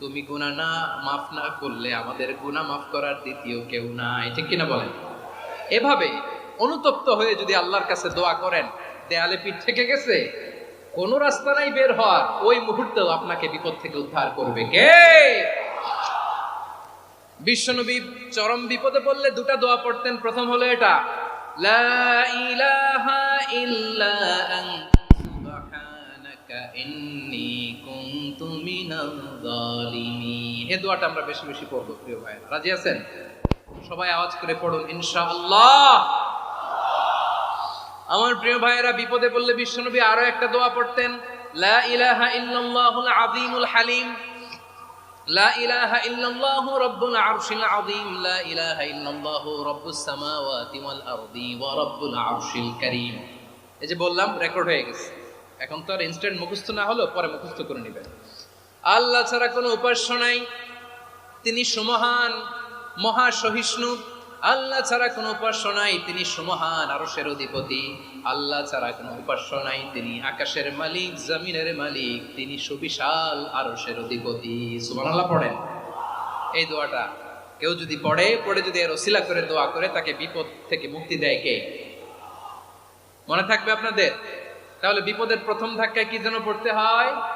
তুমি গুনাহ না, মাফ না করলে আমাদের গুনাহ মাফ করার দ্বিতীয় কেউ নাই। ঠিক কিনা বলেন? এভাবে অনুতপ্ত হয়ে যদি আল্লাহর কাছে দোয়া করেন, দেয়ালে পিঠ থেকে গেছে, কোন রাস্তা নাই বের হওয়ার, ওই মুহূর্তেও আপনাকে বিপদ থেকে উদ্ধার করবে। কে? বিশ্বনবী চরম বিপদে পড়লে দুটা দোয়া পড়তেন। প্রথম হলো এটা, লা ইলাহা ইল্লা আনতা সুবহানাকা ইন্নী আমরা বেশি বেশি প্রিয় ভাই রাজি আছেন? সবাই আওয়াজ করে পড়ুন, ইনশাআল্লাহ। আমার প্রিয় ভাইয়েরা, বিপদে বিশ্বনবী আরও একটা দোয়া পড়তেন, লা ইলাহা ইল্লাল্লাহুল আযীমুল হালিম। লা ইলাহা ইল্লাল্লাহু রাব্বুল আরশিল আযীম। লা ইলাহা ইল্লাল্লাহু রাব্বুস সামাওয়াতি ওয়াল আরদি ওয়া রাব্বুল আরশিল কারীম। এই যে বললাম রেকর্ড হয়ে গেছে। এখন তো আর ইনস্ট্যান্ট মুখস্থ না হলো পরে মুখস্থ করে নেবেন। আল্লাহ ছাড়া কোনো উপাস্য নাই। তিনি সুমহান মহা সহিষ্ণু আল্লাহ ছাড়া কোনো উপাস্য নাই, তিনি সুমহান আরশের অধিপতি। আল্লাহ ছাড়া কোনো উপাস্য নাই, তিনি আকাশের মালিক, জমিনের মালিক, তিনি সুবিশাল আরশের অধিপতি। সুবহানাল্লাহ পড়েন। এই দোয়াটা কেউ যদি পড়ে পড়ে যদি এর ওসিলা করে, দোয়া করে, তাকে বিপদ থেকে মুক্তি দেয় কে? মনে থাকবে আপনাদের? তাহলে বিপদের প্রথম ধাক্কায় কি যেন পড়তে হয়?